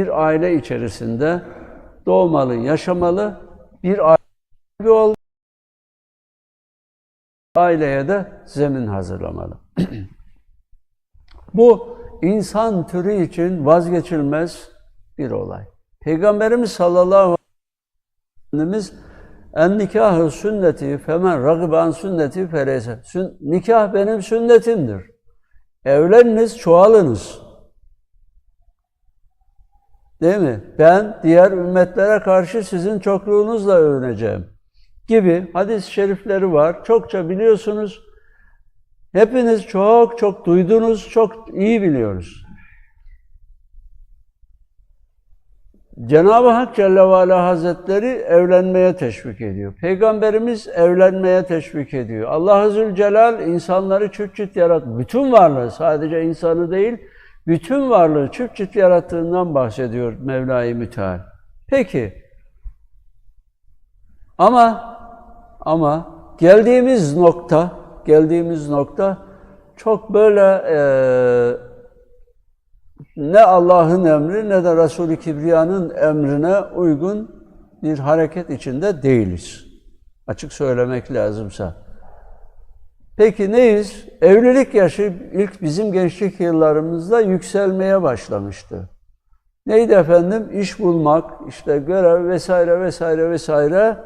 bir aile içerisinde doğmalı, yaşamalı, bir aile ol aileye de zemin hazırlamalı. Bu insan türü için vazgeçilmez bir olay. Peygamberimiz sallallahu aleyhi ve sellemiz en nikahı sünneti femen ragiban sünneti ferese. Sün, nikah benim sünnetimdir. Evleniniz, çoğalınız. Değil mi? Ben diğer ümmetlere karşı sizin çokluğunuzla övüneceğim. Gibi hadis-i şerifleri var. Çokça biliyorsunuz. Hepiniz çok çok duydunuz, çok iyi biliyoruz. Cenab-ı Hak Celle ve Ala Hazretleri evlenmeye teşvik ediyor. Peygamberimiz evlenmeye teşvik ediyor. Allah Zülcelal insanları çift çift yarattı. Bütün varlığı, sadece insanı değil, bütün varlığı çift çift yarattığından bahsediyor Mevla-i Müteal. Peki, ama ama geldiğimiz nokta, geldiğimiz nokta çok böyle e, ne Allah'ın emri ne de Resul-i Kibriya'nın emrine uygun bir hareket içinde değiliz. Açık söylemek lazımsa. Peki neyiz? Evlilik yaşı ilk bizim gençlik yıllarımızda yükselmeye başlamıştı. Neydi efendim? İş bulmak, işte görev vesaire vesaire vesaire.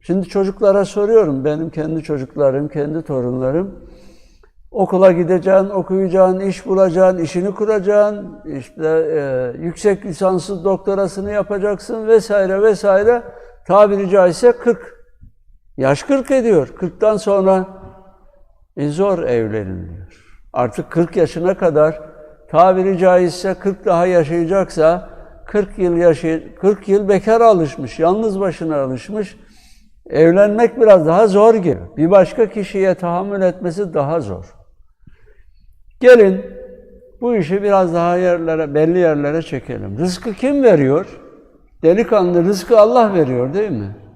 Şimdi çocuklara soruyorum, benim kendi çocuklarım, kendi torunlarım. Okula gideceksin, okuyacaksın, iş bulacaksın, işini kuracaksın, işte e, yüksek lisanslı doktorasını yapacaksın vesaire vesaire. Tabiri caizse 40. Yaş 40 ediyor. 40'tan sonra e, zor evleniliyor. Artık 40 yaşına kadar tabiri caizse 40 daha yaşayacaksa 40 yıl yaşay 40 yıl bekar alışmış, yalnız başına alışmış. Evlenmek biraz daha zor gibi. Bir başka kişiye tahammül etmesi daha zor. Gelin bu işi biraz daha yerlere, belli yerlere çekelim. Rızkı kim veriyor? Delikanlı rızkı Allah veriyor değil mi?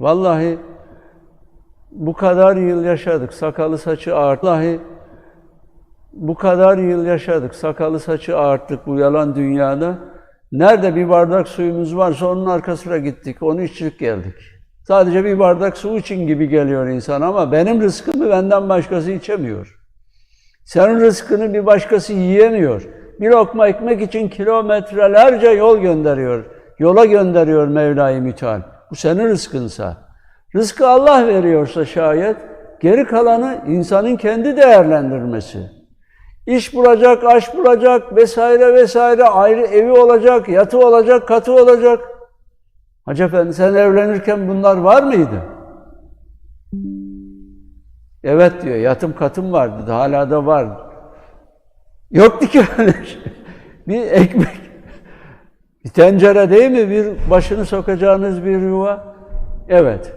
Vallahi bu kadar yıl yaşadık, sakalı saçı ağart. Vallahi bu kadar yıl yaşadık, sakalı saçı ağarttık bu yalan dünyada. Nerede bir bardak suyumuz varsa onun arkasına gittik, onu içtik geldik. Sadece bir bardak su için gibi geliyor insan ama benim rızkımı benden başkası içemiyor. Senin rızkını bir başkası yiyemiyor. Bir lokma ekmek için kilometrelerce yol gönderiyor. Yola gönderiyor Mevla-i Müteal. Bu senin rızkınsa. Rızkı Allah veriyorsa şayet, geri kalanı insanın kendi değerlendirmesi. İş bulacak, aş bulacak vesaire vesaire, ayrı evi olacak, yatı olacak, katı olacak. Hacı Efendi sen evlenirken bunlar var mıydı? Evet diyor, yatım katım vardı, hala da var. Yoktu ki öyle şey. Bir ekmek, bir tencere değil mi? Bir başını sokacağınız bir yuva. Evet.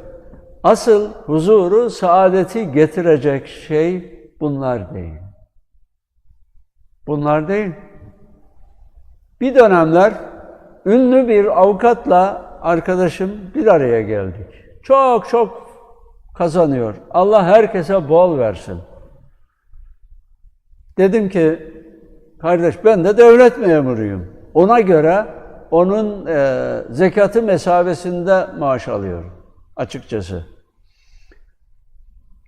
Asıl huzuru, saadeti getirecek şey bunlar değil. Bunlar değil. Bir dönemler ünlü bir avukatla arkadaşım bir araya geldik. Çok çok kazanıyor. Allah herkese bol versin. Dedim ki, kardeş ben de devlet memuruyum. Ona göre onun e, zekatı mesabesinde maaş alıyorum açıkçası.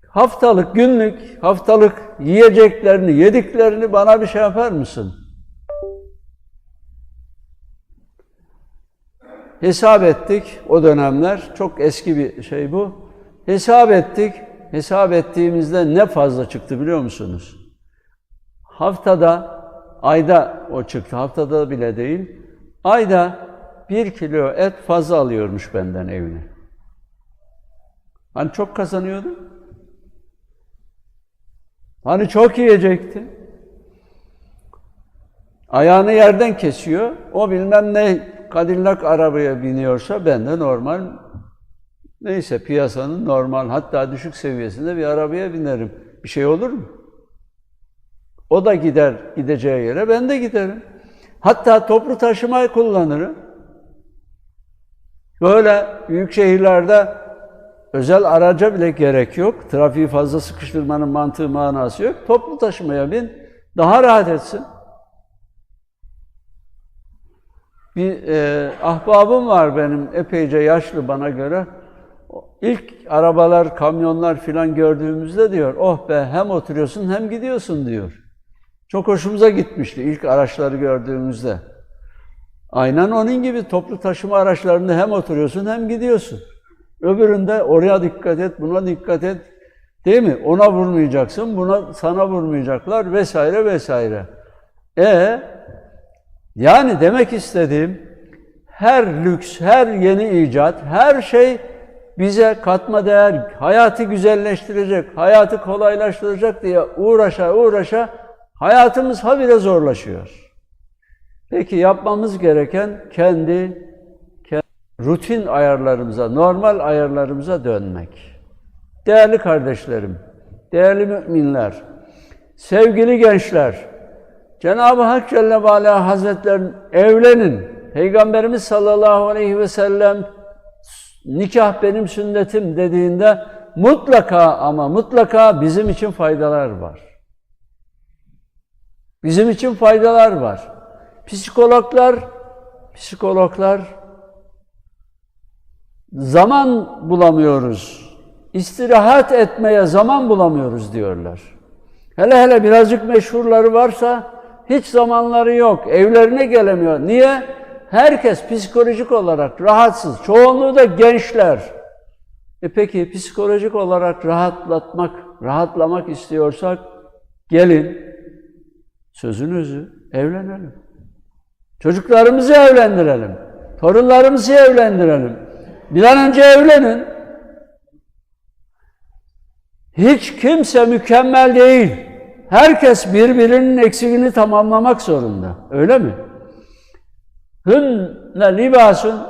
Haftalık, günlük, haftalık yiyeceklerini, yediklerini bana bir şey yapar mısın? Hesap ettik o dönemler, çok eski bir şey bu. Hesap ettik, hesap ettiğimizde ne fazla çıktı biliyor musunuz? Haftada, ayda o çıktı, haftada bile değil. Ayda bir kilo et fazla alıyormuş benden evine. Hani çok kazanıyordu? Hani çok yiyecekti? Ayağını yerden kesiyor, o bilmem ne Cadillac arabaya biniyorsa ben de normal neyse piyasanın normal hatta düşük seviyesinde bir arabaya binerim. Bir şey olur mu? O da gider gideceği yere ben de giderim. Hatta toplu taşımayı kullanırım. Böyle büyük şehirlerde özel araca bile gerek yok. Trafiği fazla sıkıştırmanın mantığı manası yok. Toplu taşımaya bin, daha rahat etsin. Bir e, ahbabım var benim, epeyce yaşlı bana göre. İlk arabalar, kamyonlar filan gördüğümüzde diyor, oh be hem oturuyorsun hem gidiyorsun diyor. Çok hoşumuza gitmişti ilk araçları gördüğümüzde. Aynen onun gibi toplu taşıma araçlarında hem oturuyorsun hem gidiyorsun. Öbüründe oraya dikkat et, buna dikkat et. Değil mi? Ona vurmayacaksın, buna sana vurmayacaklar vesaire vesaire. E yani demek istediğim her lüks, her yeni icat, her şey bize katma değer, hayatı güzelleştirecek, hayatı kolaylaştıracak diye uğraşa uğraşa hayatımız habire zorlaşıyor. Peki yapmamız gereken kendi, kendi rutin ayarlarımıza, normal ayarlarımıza dönmek. Değerli kardeşlerim, değerli müminler, sevgili gençler, Cenab-ı Hak Celle ve Ala Hazretlerinin evlenin. Peygamberimiz sallallahu aleyhi ve sellem nikah benim sünnetim dediğinde mutlaka ama mutlaka bizim için faydalar var. Bizim için faydalar var. Psikologlar, psikologlar zaman bulamıyoruz. İstirahat etmeye zaman bulamıyoruz diyorlar. Hele hele birazcık meşhurları varsa hiç zamanları yok. Evlerine gelemiyor. Niye? Herkes psikolojik olarak rahatsız. Çoğunluğu da gençler. E peki psikolojik olarak rahatlatmak, rahatlamak istiyorsak gelin sözün özü evlenelim. Çocuklarımızı evlendirelim. Torunlarımızı evlendirelim. Bir an önce evlenin. Hiç kimse mükemmel değil. Herkes birbirinin eksiğini tamamlamak zorunda. Öyle mi? Hünne libasun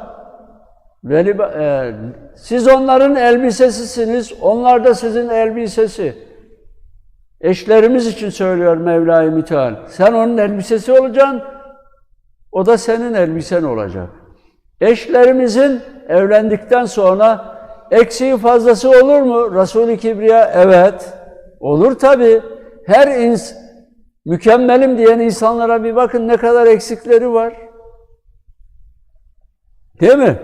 ve liba, e, siz onların elbisesisiniz, onlar da sizin elbisesi. Eşlerimiz için söylüyor Mevla-i Müteal. Sen onun elbisesi olacaksın, o da senin elbisen olacak. Eşlerimizin evlendikten sonra eksiği fazlası olur mu? Resul-i Kibriya evet. Olur tabi. Her ins mükemmelim diyen insanlara bir bakın ne kadar eksikleri var. Değil mi?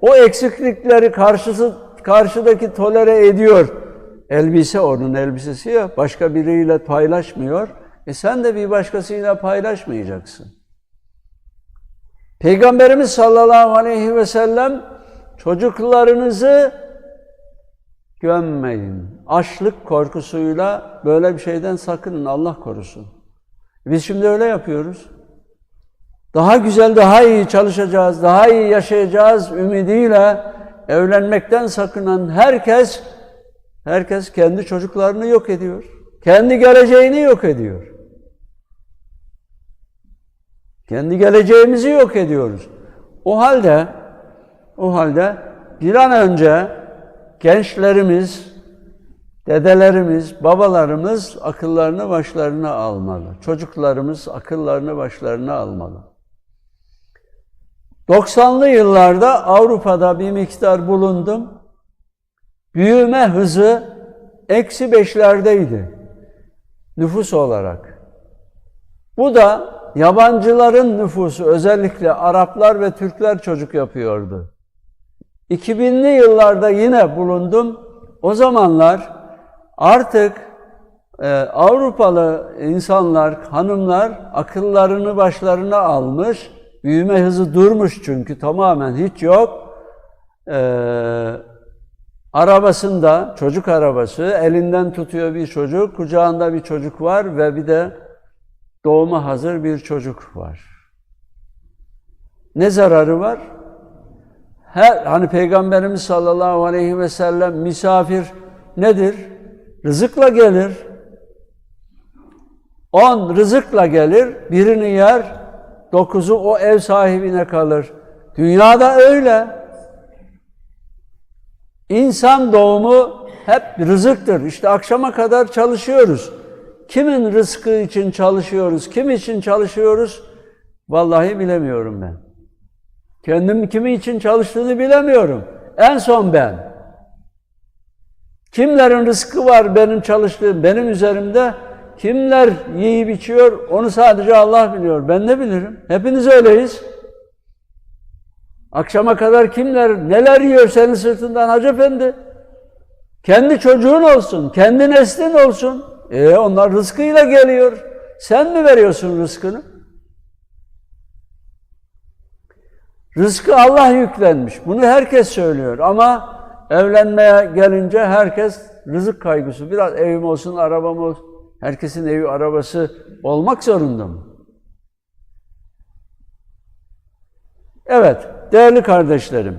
O eksiklikleri karşısı karşıdaki tolere ediyor. Elbise onun elbisesi ya. Başka biriyle paylaşmıyor. E sen de bir başkasıyla paylaşmayacaksın. Peygamberimiz sallallahu aleyhi ve sellem çocuklarınızı gömmeyin. Açlık korkusuyla böyle bir şeyden sakının Allah korusun. Biz şimdi öyle yapıyoruz. Daha güzel, daha iyi çalışacağız, daha iyi yaşayacağız ümidiyle evlenmekten sakınan herkes herkes kendi çocuklarını yok ediyor. Kendi geleceğini yok ediyor. Kendi geleceğimizi yok ediyoruz. O halde o halde bir an önce gençlerimiz, dedelerimiz, babalarımız akıllarını başlarına almalı. Çocuklarımız akıllarını başlarına almalı. 90'lı yıllarda Avrupa'da bir miktar bulundum. Büyüme hızı eksi beşlerdeydi nüfus olarak. Bu da yabancıların nüfusu özellikle Araplar ve Türkler çocuk yapıyordu. 2000'li yıllarda yine bulundum. O zamanlar artık e, Avrupalı insanlar, hanımlar akıllarını başlarına almış. Büyüme hızı durmuş çünkü tamamen hiç yok. E, arabasında, çocuk arabası, elinden tutuyor bir çocuk, kucağında bir çocuk var ve bir de doğuma hazır bir çocuk var. Ne zararı var? Her hani Peygamberimiz sallallahu aleyhi ve sellem misafir nedir? Rızıkla gelir. On rızıkla gelir, birini yer, dokuzu o ev sahibine kalır. Dünyada öyle. İnsan doğumu hep rızıktır. İşte akşama kadar çalışıyoruz. Kimin rızkı için çalışıyoruz, kim için çalışıyoruz? Vallahi bilemiyorum ben. Kendim kimi için çalıştığını bilemiyorum. En son ben. Kimlerin rızkı var benim çalıştığım, benim üzerimde? Kimler yiyip içiyor onu sadece Allah biliyor. Ben ne bilirim? Hepiniz öyleyiz. Akşama kadar kimler, neler yiyor senin sırtından Hacı Efendi? Kendi çocuğun olsun, kendi neslin olsun. E onlar rızkıyla geliyor. Sen mi veriyorsun rızkını? Rızkı Allah yüklenmiş. Bunu herkes söylüyor ama evlenmeye gelince herkes rızık kaygısı. Biraz evim olsun, arabam olsun. Herkesin evi, arabası olmak zorunda mı? Evet, değerli kardeşlerim.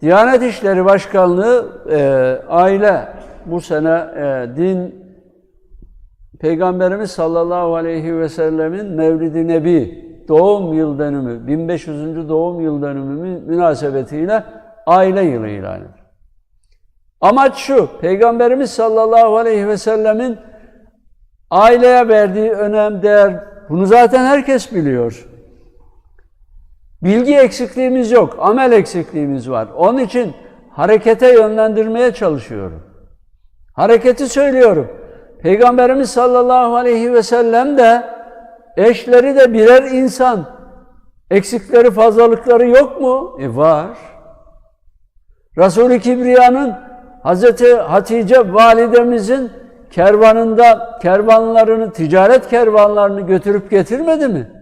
Diyanet İşleri Başkanlığı e, aile bu sene e, din Peygamberimiz sallallahu aleyhi ve sellemin Mevlid-i Nebi doğum yıl dönümü, 1500. doğum yıl dönümü münasebetiyle aile yılı ilan ediyor. Amaç şu, Peygamberimiz sallallahu aleyhi ve sellemin aileye verdiği önem, değer, bunu zaten herkes biliyor. Bilgi eksikliğimiz yok, amel eksikliğimiz var. Onun için harekete yönlendirmeye çalışıyorum. Hareketi söylüyorum. Peygamberimiz sallallahu aleyhi ve sellem de eşleri de birer insan. Eksikleri, fazlalıkları yok mu? E var. Resul-i Kibriya'nın Hazreti Hatice validemizin kervanında kervanlarını, ticaret kervanlarını götürüp getirmedi mi?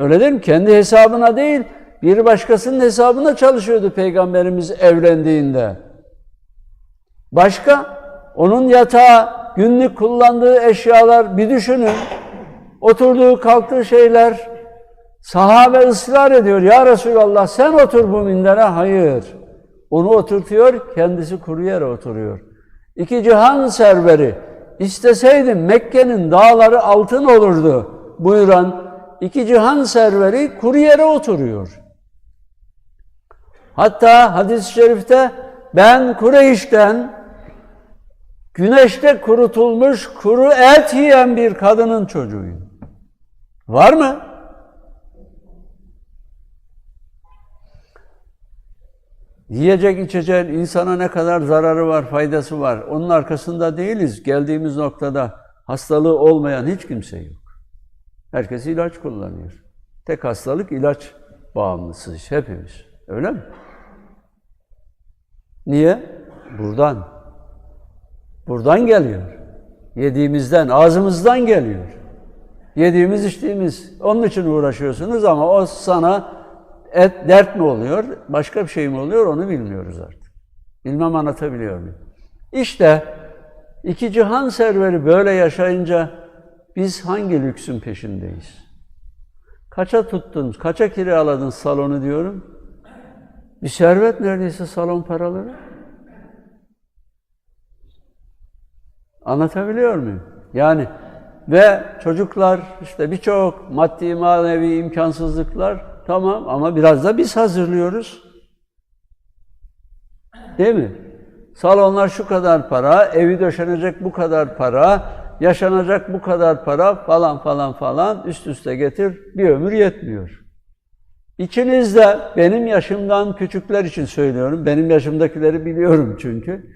Öyle değil mi? Kendi hesabına değil, bir başkasının hesabına çalışıyordu Peygamberimiz evlendiğinde. Başka? Onun yatağı, günlük kullandığı eşyalar bir düşünün. Oturduğu, kalktığı şeyler. Sahabe ısrar ediyor. Ya Resulallah sen otur bu mindere. Hayır. Onu oturtuyor, kendisi kuru yere oturuyor. İki cihan serveri. İsteseydim Mekke'nin dağları altın olurdu buyuran iki cihan serveri kuru yere oturuyor. Hatta hadis-i şerifte ben Kureyş'ten güneşte kurutulmuş kuru et yiyen bir kadının çocuğuyum. Var mı? Yiyecek içeceğin insana ne kadar zararı var, faydası var. Onun arkasında değiliz. Geldiğimiz noktada hastalığı olmayan hiç kimse yok. Herkes ilaç kullanıyor. Tek hastalık ilaç bağımlısıyız hepimiz. Öyle mi? Niye? Buradan. Buradan geliyor. Yediğimizden, ağzımızdan geliyor. Yediğimiz, içtiğimiz. Onun için uğraşıyorsunuz ama o sana et, dert mi oluyor, başka bir şey mi oluyor onu bilmiyoruz artık. Bilmem anlatabiliyor muyum? İşte iki cihan serveri böyle yaşayınca biz hangi lüksün peşindeyiz? Kaça tuttunuz, kaça kiraladın salonu diyorum. Bir servet neredeyse salon paraları. Anlatabiliyor muyum? Yani ve çocuklar işte birçok maddi manevi imkansızlıklar tamam ama biraz da biz hazırlıyoruz. Değil mi? Salonlar şu kadar para, evi döşenecek bu kadar para, yaşanacak bu kadar para falan falan falan üst üste getir bir ömür yetmiyor. İçinizde benim yaşımdan küçükler için söylüyorum. Benim yaşımdakileri biliyorum çünkü.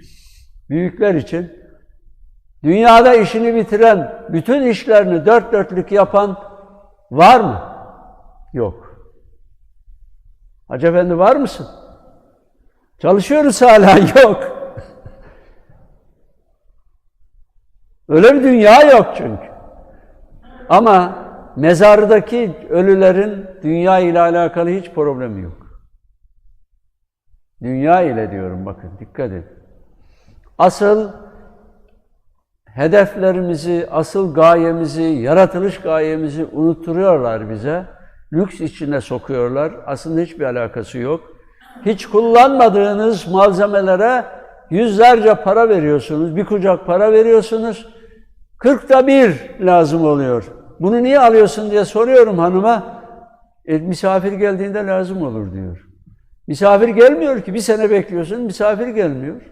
Büyükler için dünyada işini bitiren, bütün işlerini dört dörtlük yapan var mı? Yok. Hacı Efendi var mısın? Çalışıyoruz hala, yok. Öyle bir dünya yok çünkü. Ama mezardaki ölülerin dünya ile alakalı hiç problemi yok. Dünya ile diyorum bakın dikkat edin. Asıl hedeflerimizi, asıl gayemizi, yaratılış gayemizi unutturuyorlar bize. Lüks içine sokuyorlar. Aslında hiçbir alakası yok. Hiç kullanmadığınız malzemelere yüzlerce para veriyorsunuz, bir kucak para veriyorsunuz. Kırkta bir lazım oluyor. Bunu niye alıyorsun diye soruyorum hanıma. E, misafir geldiğinde lazım olur diyor. Misafir gelmiyor ki. Bir sene bekliyorsun, misafir gelmiyor.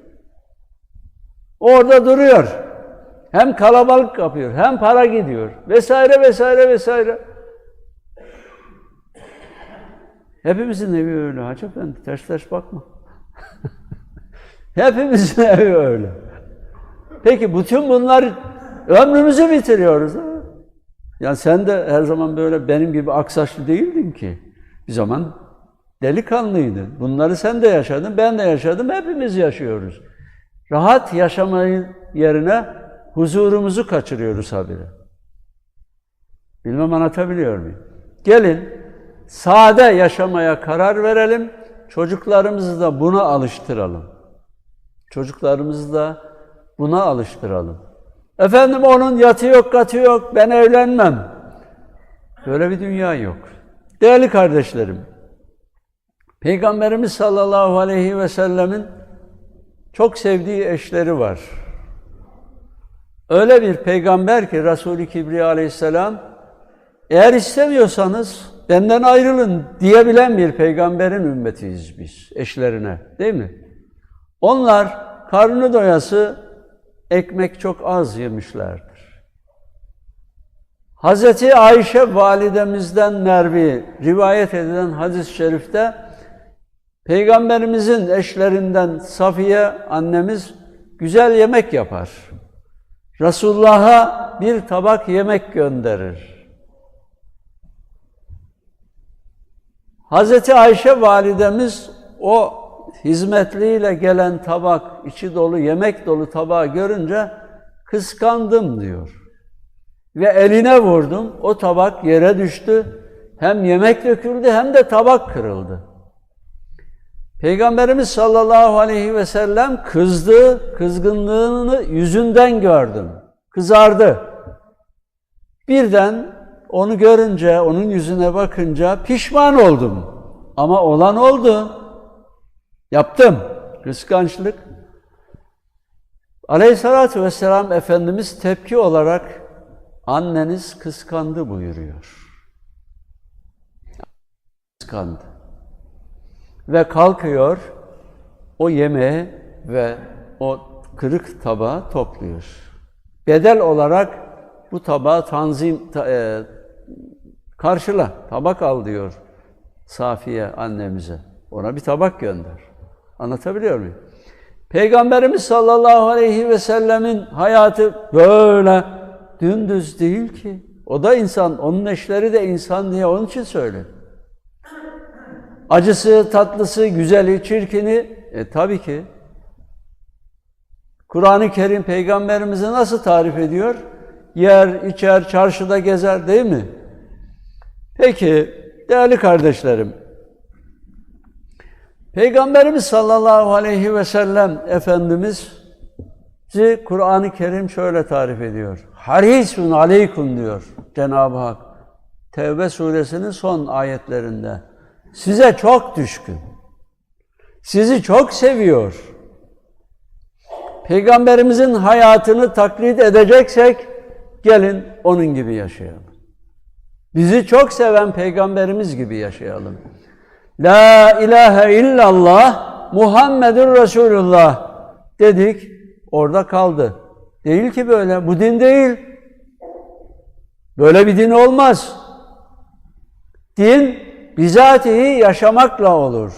Orada duruyor. Hem kalabalık yapıyor, hem para gidiyor. Vesaire vesaire vesaire. Hepimizin evi öyle Hacı Efendi. Ters ters bakma. Hepimizin evi öyle. Peki bütün bunlar ömrümüzü bitiriyoruz. Ha? Yani sen de her zaman böyle benim gibi aksaçlı değildin ki. Bir zaman delikanlıydı. Bunları sen de yaşadın, ben de yaşadım, hepimiz yaşıyoruz. Rahat yaşamayı yerine huzurumuzu kaçırıyoruz habire. Bilmem anlatabiliyor muyum? Gelin sade yaşamaya karar verelim. Çocuklarımızı da buna alıştıralım. Çocuklarımızı da buna alıştıralım. Efendim onun yatı yok, katı yok, ben evlenmem. Böyle bir dünya yok. Değerli kardeşlerim, Peygamberimiz sallallahu aleyhi ve sellemin çok sevdiği eşleri var. Öyle bir peygamber ki Resulü Kibriya aleyhisselam eğer istemiyorsanız benden ayrılın diyebilen bir peygamberin ümmetiyiz biz eşlerine değil mi? Onlar karnı doyası ekmek çok az yemişlerdir. Hazreti Ayşe validemizden Mervi rivayet edilen hadis-i şerifte Peygamberimizin eşlerinden Safiye annemiz güzel yemek yapar. Resulullah'a bir tabak yemek gönderir. Hazreti Ayşe validemiz o hizmetliyle gelen tabak, içi dolu, yemek dolu tabağı görünce kıskandım diyor. Ve eline vurdum, o tabak yere düştü. Hem yemek döküldü hem de tabak kırıldı. Peygamberimiz sallallahu aleyhi ve sellem kızdı, kızgınlığını yüzünden gördüm. Kızardı. Birden onu görünce, onun yüzüne bakınca pişman oldum. Ama olan oldu. Yaptım. Kıskançlık. Aleyhissalatü vesselam Efendimiz tepki olarak anneniz kıskandı buyuruyor. Kıskandı. Ve kalkıyor, o yemeği ve o kırık tabağı topluyor. Bedel olarak bu tabağı tanzim, ta, e, karşıla, tabak al diyor Safiye annemize. Ona bir tabak gönder. Anlatabiliyor muyum? Peygamberimiz sallallahu aleyhi ve sellemin hayatı böyle dümdüz değil ki. O da insan, onun eşleri de insan diye onun için söyledim. Acısı, tatlısı, güzeli, çirkini e, tabii ki. Kur'an-ı Kerim peygamberimizi nasıl tarif ediyor? Yer, içer, çarşıda gezer değil mi? Peki değerli kardeşlerim, Peygamberimiz sallallahu aleyhi ve sellem Efendimiz Kur'an-ı Kerim şöyle tarif ediyor. Harisun aleykum diyor Cenab-ı Hak. Tevbe suresinin son ayetlerinde. Size çok düşkün. Sizi çok seviyor. Peygamberimizin hayatını taklit edeceksek gelin onun gibi yaşayalım. Bizi çok seven peygamberimiz gibi yaşayalım. La ilahe illallah Muhammedun Resulullah dedik orada kaldı. Değil ki böyle. Bu din değil. Böyle bir din olmaz. Din bizatihi yaşamakla olur.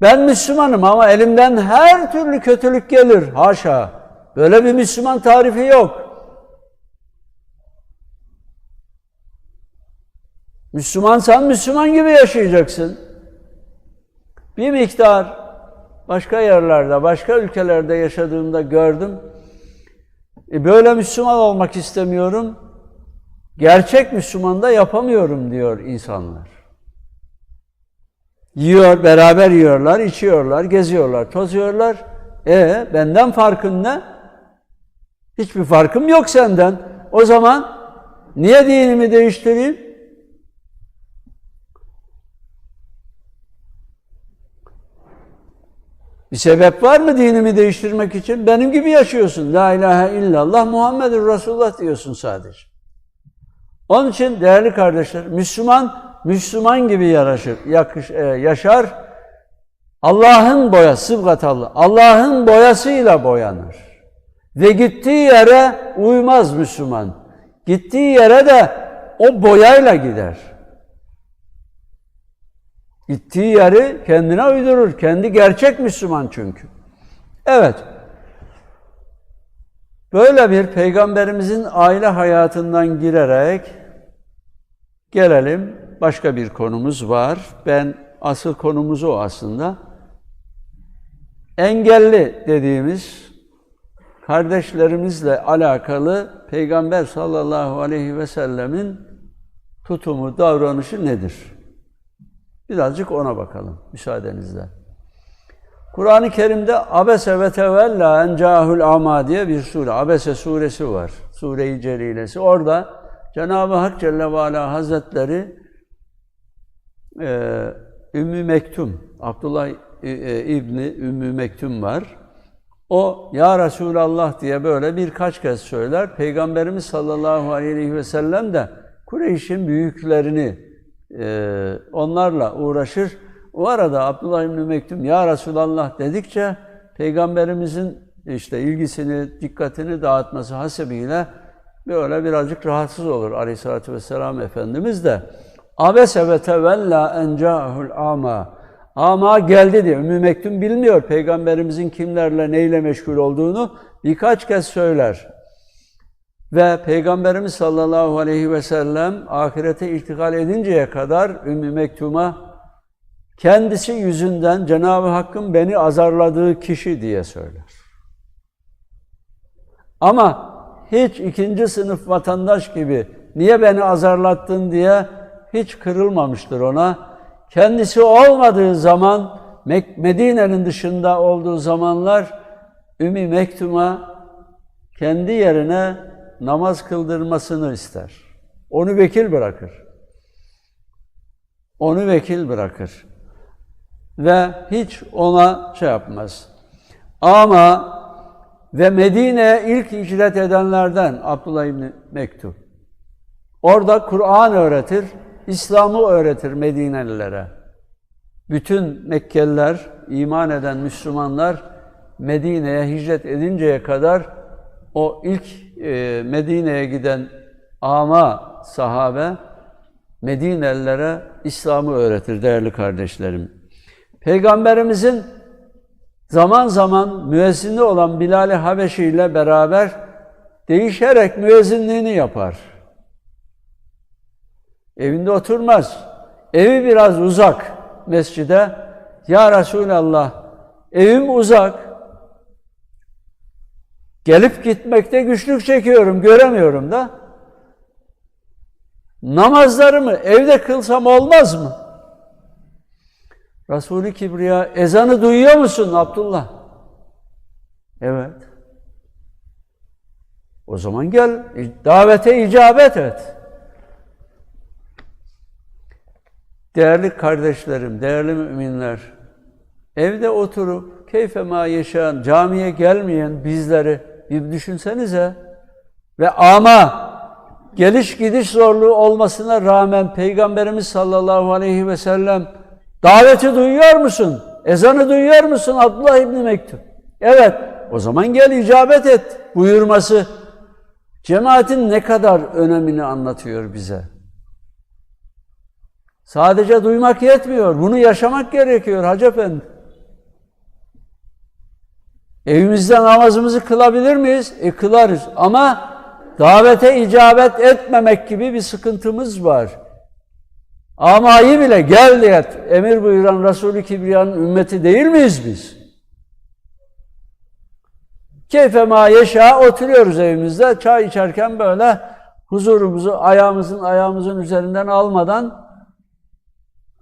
Ben Müslümanım ama elimden her türlü kötülük gelir. Haşa. Böyle bir Müslüman tarifi yok. Müslümansan Müslüman gibi yaşayacaksın. Bir miktar başka yerlerde, başka ülkelerde yaşadığımda gördüm. E böyle Müslüman olmak istemiyorum. Gerçek Müslüman da yapamıyorum diyor insanlar. Yiyor, beraber yiyorlar, içiyorlar, geziyorlar, tozuyorlar. E benden farkın ne? Hiçbir farkım yok senden. O zaman niye dinimi değiştireyim? Bir sebep var mı dinimi değiştirmek için? Benim gibi yaşıyorsun. La ilahe illallah Muhammedur Resulullah diyorsun sadece. Onun için değerli kardeşler, Müslüman Müslüman gibi yaraşır, yakış, e, yaşar. Allah'ın boyası, sıbgatallah, Allah'ın boyasıyla boyanır. Ve gittiği yere uymaz Müslüman. Gittiği yere de o boyayla gider. Gittiği yeri kendine uydurur. Kendi gerçek Müslüman çünkü. Evet. Böyle bir peygamberimizin aile hayatından girerek gelelim başka bir konumuz var. Ben asıl konumuz o aslında. Engelli dediğimiz kardeşlerimizle alakalı Peygamber sallallahu aleyhi ve sellemin tutumu, davranışı nedir? Birazcık ona bakalım müsaadenizle. Kur'an-ı Kerim'de Abese ve tevella encahul ama diye bir sure, Abese suresi var. Sure-i Celilesi. Orada Cenab-ı Hak Celle ve Ala Hazretleri e, Ümmü Mektum, Abdullah e, İbni Ümmü Mektum var. O ya Resulallah diye böyle birkaç kez söyler. Peygamberimiz sallallahu aleyhi ve sellem de Kureyş'in büyüklerini onlarla uğraşır. O arada Abdullah İbni Mektum ya Resulallah dedikçe Peygamberimizin işte ilgisini, dikkatini dağıtması hasebiyle böyle birazcık rahatsız olur aleyhissalatü vesselam Efendimiz de. Abese ve tevella encahul ama. Ama geldi diye. Ümmü Mektum bilmiyor Peygamberimizin kimlerle, neyle meşgul olduğunu birkaç kez söyler. Ve Peygamberimiz sallallahu aleyhi ve sellem ahirete irtikal edinceye kadar Ümmü Mektum'a kendisi yüzünden Cenab-ı Hakk'ın beni azarladığı kişi diye söyler. Ama hiç ikinci sınıf vatandaş gibi niye beni azarlattın diye hiç kırılmamıştır ona. Kendisi olmadığı zaman Medine'nin dışında olduğu zamanlar Ümmü Mektum'a kendi yerine namaz kıldırmasını ister. Onu vekil bırakır. Onu vekil bırakır. Ve hiç ona şey yapmaz. Ama ve Medine'ye ilk hicret edenlerden Abdullah İbni Mektum. Orada Kur'an öğretir, İslam'ı öğretir Medinelilere. Bütün Mekkeliler, iman eden Müslümanlar Medine'ye hicret edinceye kadar o ilk e, Medine'ye giden ama sahabe Medinelilere İslam'ı öğretir değerli kardeşlerim. Peygamberimizin zaman zaman müezzini olan Bilal-i Habeşi ile beraber değişerek müezzinliğini yapar. Evinde oturmaz. Evi biraz uzak mescide. Ya Resulallah, evim uzak. Gelip gitmekte güçlük çekiyorum, göremiyorum da. Namazlarımı evde kılsam olmaz mı? Resulü Kibriya, ezanı duyuyor musun Abdullah? Evet. O zaman gel, davete icabet et. Değerli kardeşlerim, değerli müminler, evde oturup keyfema yaşayan, camiye gelmeyen bizleri bir düşünsenize ve ama geliş gidiş zorluğu olmasına rağmen Peygamberimiz sallallahu aleyhi ve sellem daveti duyuyor musun? Ezanı duyuyor musun Abdullah İbni Mektum? Evet, o zaman gel icabet et buyurması cemaatin ne kadar önemini anlatıyor bize. Sadece duymak yetmiyor. Bunu yaşamak gerekiyor Hacı Efendi. Evimizde namazımızı kılabilir miyiz? E kılarız. Ama davete icabet etmemek gibi bir sıkıntımız var. Amayı bile gel diye emir buyuran Resulü Kibriya'nın ümmeti değil miyiz biz? Keyfe ma yeşa oturuyoruz evimizde çay içerken böyle huzurumuzu ayağımızın ayağımızın üzerinden almadan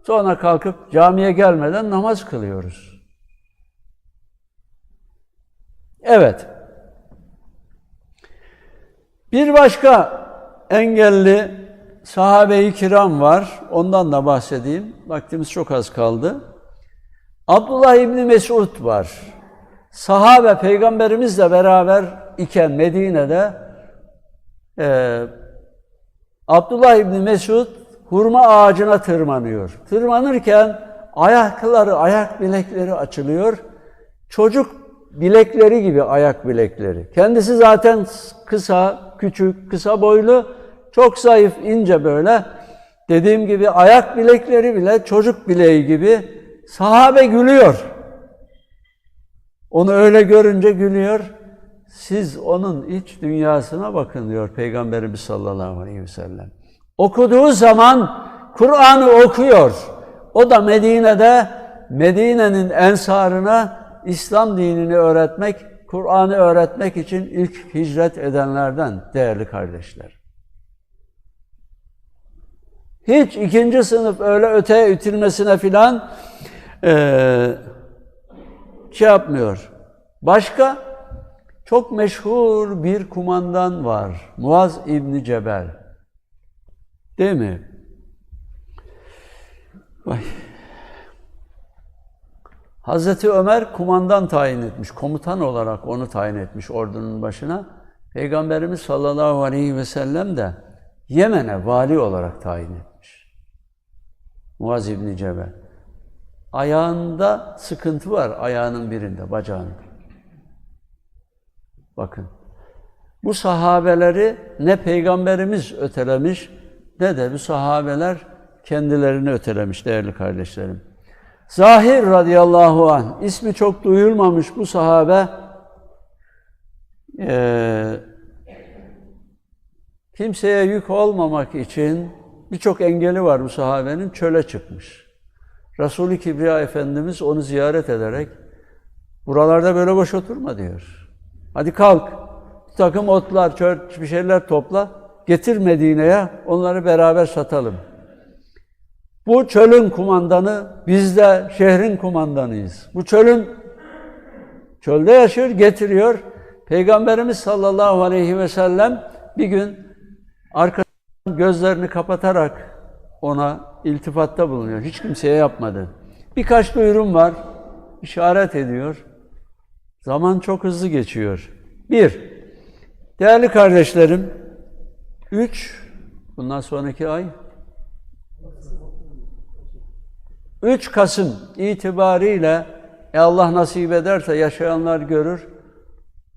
Sonra kalkıp camiye gelmeden namaz kılıyoruz. Evet. Bir başka engelli sahabe-i kiram var. Ondan da bahsedeyim. Vaktimiz çok az kaldı. Abdullah İbni Mesud var. Sahabe peygamberimizle beraber iken Medine'de e, Abdullah İbni Mesud hurma ağacına tırmanıyor. Tırmanırken ayakları, ayak bilekleri açılıyor. Çocuk bilekleri gibi ayak bilekleri. Kendisi zaten kısa, küçük, kısa boylu, çok zayıf, ince böyle. Dediğim gibi ayak bilekleri bile çocuk bileği gibi. Sahabe gülüyor. Onu öyle görünce gülüyor. Siz onun iç dünyasına bakın diyor Peygamberimiz sallallahu aleyhi ve sellem. Okuduğu zaman Kur'an'ı okuyor. O da Medine'de Medine'nin ensarına İslam dinini öğretmek, Kur'an'ı öğretmek için ilk hicret edenlerden değerli kardeşler. Hiç ikinci sınıf öyle öteye itilmesine filan eee şey yapmıyor. Başka çok meşhur bir kumandan var. Muaz İbni Cebel. Değil mi? Vay. Hazreti Ömer kumandan tayin etmiş. Komutan olarak onu tayin etmiş ordunun başına. Peygamberimiz sallallahu aleyhi ve sellem de Yemen'e vali olarak tayin etmiş. Muaz İbni Cebel. Ayağında sıkıntı var, ayağının birinde, bacağında. Bakın. Bu sahabeleri ne peygamberimiz ötelemiş ne de bu sahabeler kendilerini ötelemiş değerli kardeşlerim. Zahir radıyallahu anh ismi çok duyulmamış bu sahabe eee, kimseye yük olmamak için birçok engeli var bu sahabenin çöle çıkmış. Resulü Kibriya Efendimiz onu ziyaret ederek buralarda böyle boş oturma diyor. Hadi kalk bir takım otlar, çöl, bir şeyler topla getir Medine'ye onları beraber satalım. Bu çölün kumandanı, biz de şehrin kumandanıyız. Bu çölün çölde yaşıyor, getiriyor. Peygamberimiz sallallahu aleyhi ve sellem bir gün arkadan gözlerini kapatarak ona iltifatta bulunuyor. Hiç kimseye yapmadı. Birkaç duyurum var, işaret ediyor. Zaman çok hızlı geçiyor. Bir, değerli kardeşlerim, üç, bundan sonraki ay 3 Kasım itibariyle e Allah nasip ederse yaşayanlar görür.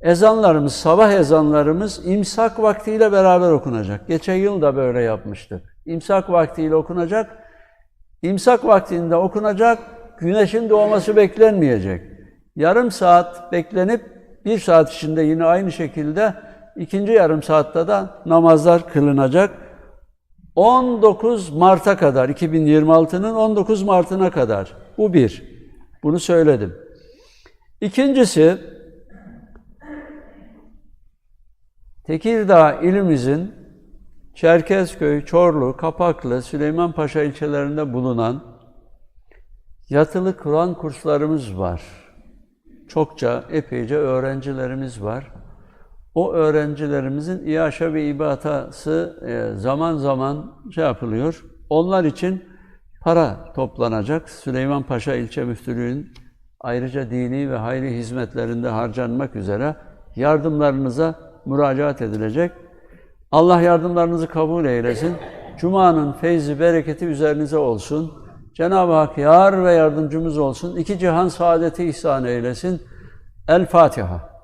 Ezanlarımız, sabah ezanlarımız imsak vaktiyle beraber okunacak. Geçen yıl da böyle yapmıştık. İmsak vaktiyle okunacak. İmsak vaktinde okunacak, güneşin doğması beklenmeyecek. Yarım saat beklenip bir saat içinde yine aynı şekilde ikinci yarım saatte de namazlar kılınacak. 19 Mart'a kadar, 2026'nın 19 Mart'ına kadar. Bu bir. Bunu söyledim. İkincisi, Tekirdağ ilimizin Çerkezköy, Çorlu, Kapaklı, Süleymanpaşa ilçelerinde bulunan yatılı Kur'an kurslarımız var. Çokça, epeyce öğrencilerimiz var. O öğrencilerimizin iaşa ve ibatası e, zaman zaman şey yapılıyor. Onlar için para toplanacak. Süleyman Paşa ilçe müftülüğün ayrıca dini ve hayri hizmetlerinde harcanmak üzere yardımlarınıza müracaat edilecek. Allah yardımlarınızı kabul eylesin. Cuma'nın feyzi, bereketi üzerinize olsun. Cenab-ı Hak yar ve yardımcımız olsun. İki cihan saadeti ihsan eylesin. El Fatiha.